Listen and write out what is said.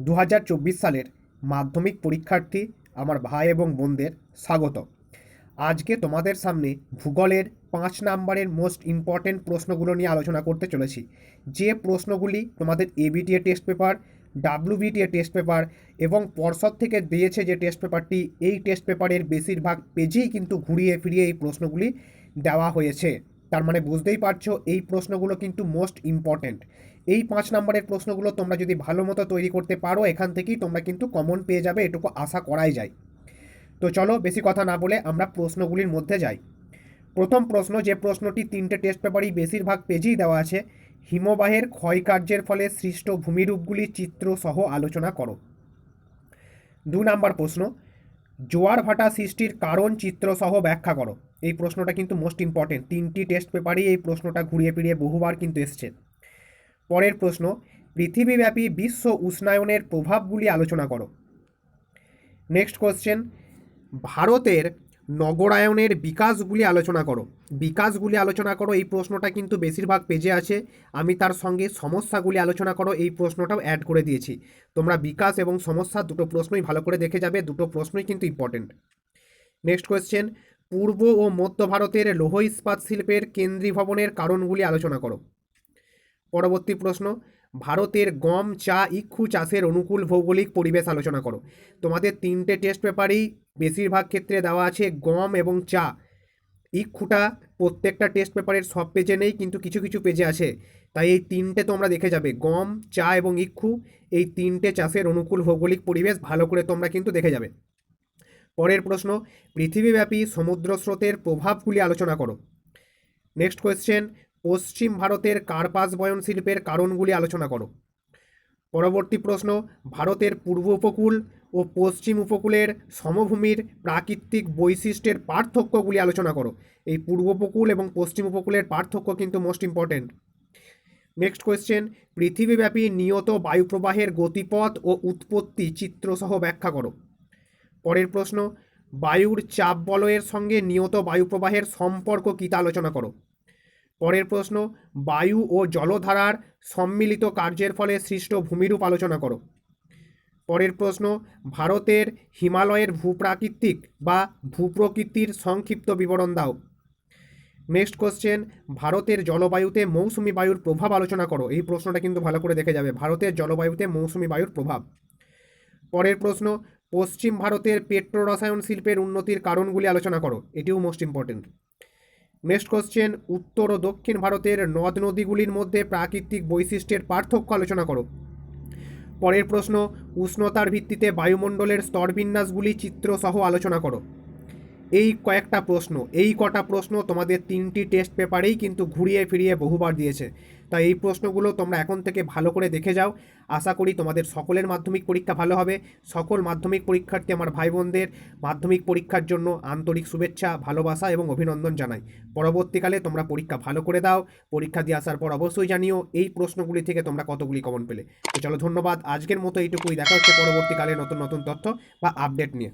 দু হাজার চব্বিশ সালের মাধ্যমিক পরীক্ষার্থী আমার ভাই এবং বোনদের স্বাগত। আজকে তোমাদের সামনে ভূগোলের পাঁচ নাম্বারের মোস্ট ইম্পর্ট্যান্ট প্রশ্নগুলো নিয়ে আলোচনা করতে চলেছি। যে প্রশ্নগুলি তোমাদের ABTA test paper WBTA test paper এবং পর্ষদ থেকে দিয়েছে যে টেস্ট পেপারটি এই টেস্ট পেপারের বেশিরভাগ পেজেই কিন্তু ঘুরিয়ে ফিরিয়ে এই প্রশ্নগুলি দেওয়া হয়েছে। তার মানে বুঝতেই পারছ, এই প্রশ্নগুলো কিন্তু মোস্ট ইম্পর্ট্যান্ট এই পাঁচ নম্বরের প্রশ্নগুলো তোমরা যদি ভালো মতো তৈরি করতে পারো, এখান থেকেই তোমরা কিন্তু কমন পেয়ে যাবে, এটুকু আশা করাই যায়। তো চলো, বেশি কথা না বলে আমরা প্রশ্নগুলির মধ্যে যাই। প্রথম প্রশ্ন, যে প্রশ্নটি তিনটে টেস্ট পেপারই বেশিরভাগ পেজেই দেওয়া আছে, হিমবাহের ক্ষয়কার্যের ফলে সৃষ্ট ভূমিরূপগুলির চিত্র সহ আলোচনা করো। দু নম্বর প্রশ্ন, জোয়ার ভাটা সৃষ্টির কারণ চিত্র সহ ব্যাখ্যা করো। এই প্রশ্নটা কিন্তু মোস্ট ইম্পর্টেন্ট তিনটি টেস্ট পেপারেই এই প্রশ্নটা ঘুরিয়ে ফিরিয়ে বহুবার কিন্তু এসছে। পরের প্রশ্ন, পৃথিবীব্যাপী বিশ্ব উষ্ণায়নের প্রভাবগুলি আলোচনা করো। নেক্সট কোশ্চেন ভারতের নগরায়নের বিকাশগুলি আলোচনা করো। বিকাশগুলি আলোচনা করো, এই প্রশ্নটা কিন্তু বেশিরভাগ পেজে আছে। আমি তার সঙ্গে সমস্যাগুলি আলোচনা করো, এই প্রশ্নটাও অ্যাড করে দিয়েছি। তোমরা বিকাশ এবং সমস্যা দুটো প্রশ্নই ভালো করে দেখে যাবে, দুটো প্রশ্নই কিন্তু ইম্পর্টেন্ট নেক্সট কোয়েশ্চেন পূর্ব ও মধ্য ভারতের লৌহ ইস্পাত শিল্পের কেন্দ্রীভবনের কারণগুলি আলোচনা করো। পরবর্তী প্রশ্ন, ভারতের গম, চা, ইক্ষু চাষের অনুকূল ভৌগোলিক পরিবেশ আলোচনা করো। তোমাদের তিনটে টেস্ট পেপারেই বেশিরভাগ ক্ষেত্রে দেওয়া আছে গম এবং চা। ইক্ষুটা প্রত্যেকটা টেস্ট পেপারের সব পেজে নেই, কিন্তু কিছু কিছু পেজে আছে। তাই এই তিনটে তোমরা দেখে যাবে, গম, চা এবং ইক্ষু। এই তিনটে চাষের অনুকূল ভৌগোলিক পরিবেশ ভালো করে তোমরা কিন্তু দেখে যাবে। পরের প্রশ্ন, পৃথিবীব্যাপী সমুদ্র স্রোতের প্রভাবগুলি আলোচনা করো। নেক্সট কোয়েশ্চেন পশ্চিম ভারতের কার্পাস বয়ন শিল্পের কারণগুলি আলোচনা করো। পরবর্তী প্রশ্ন, ভারতের পূর্ব উপকূল ও পশ্চিম উপকূলের সমভূমির প্রাকৃতিক বৈশিষ্ট্যের পার্থক্যগুলি আলোচনা করো। এই পূর্ব উপকূল এবং পশ্চিম উপকূলের পার্থক্য কিন্তু মোস্ট ইম্পর্টেন্ট নেক্সট কোয়েশ্চেন পৃথিবীব্যাপী নিয়ত বায়ুপ্রবাহের গতিপথ ও উৎপত্তি চিত্রসহ ব্যাখ্যা করো। পরের প্রশ্ন, বায়ুর চাপ বলয়ের সঙ্গে নিয়ত বায়ুপ্রবাহের সম্পর্ক কী তা আলোচনা করো। পরের প্রশ্ন, বায়ু ও জলধারার সম্মিলিত কার্যের ফলে সৃষ্ট ভূমিরূপ আলোচনা করো। পরের প্রশ্ন, ভারতের হিমালয়ের ভূপ্রাকৃতিক বা ভূপ্রকৃতির সংক্ষিপ্ত বিবরণ দাও। নেক্সট কোশ্চেন, ভারতের জলবায়ুতে মৌসুমি বায়ুর প্রভাব আলোচনা করো। এই প্রশ্নটা কিন্তু ভালো করে দেখে যাবে, ভারতের জলবায়ুতে মৌসুমি বায়ুর প্রভাব। পরের প্রশ্ন পশ্চিম ভারতের পেট্রো রসায়ন শিল্পের উন্নতির কারণগুলি আলোচনা করো, এটিও মোস্ট ইম্পর্টেন্ট নেক্সট কোশ্চেন উত্তর ও দক্ষিণ ভারতের নদ নদীগুলির মধ্যে প্রাকৃতিক বৈশিষ্ট্যের পার্থক্য আলোচনা করো। পরের প্রশ্ন, উষ্ণতার ভিত্তিতে বায়ুমণ্ডলের স্তরবিন্যাসগুলি চিত্রসহ আলোচনা করো। এই কয়েকটা প্রশ্ন, এই কটা প্রশ্ন তোমাদের তিনটি টেস্ট পেপারেই কিন্তু ঘুরিয়ে ফিরিয়ে বহুবার দিয়েছে। তাই এই প্রশ্নগুলো তোমরা এখন থেকে ভালো করে দেখে যাও। আশা করি তোমাদের সকলের মাধ্যমিক পরীক্ষা ভালো হবে। সকল মাধ্যমিক পরীক্ষার্থী আমার ভাই বোনদের মাধ্যমিক পরীক্ষার জন্য আন্তরিক শুভেচ্ছা, ভালোবাসা এবং অভিনন্দন জানাই। পরবর্তীকালে তোমরা পরীক্ষা ভালো করে দাও। পরীক্ষা দিয়ে আসার পর অবশ্যই জানিও এই প্রশ্নগুলি থেকে তোমরা কতগুলি কমন পেলে। তো চলো ধন্যবাদ। আজকের মতো এইটুকুই। দেখা হচ্ছে পরবর্তীকালে নতুন নতুন তথ্য বা আপডেট নিয়ে।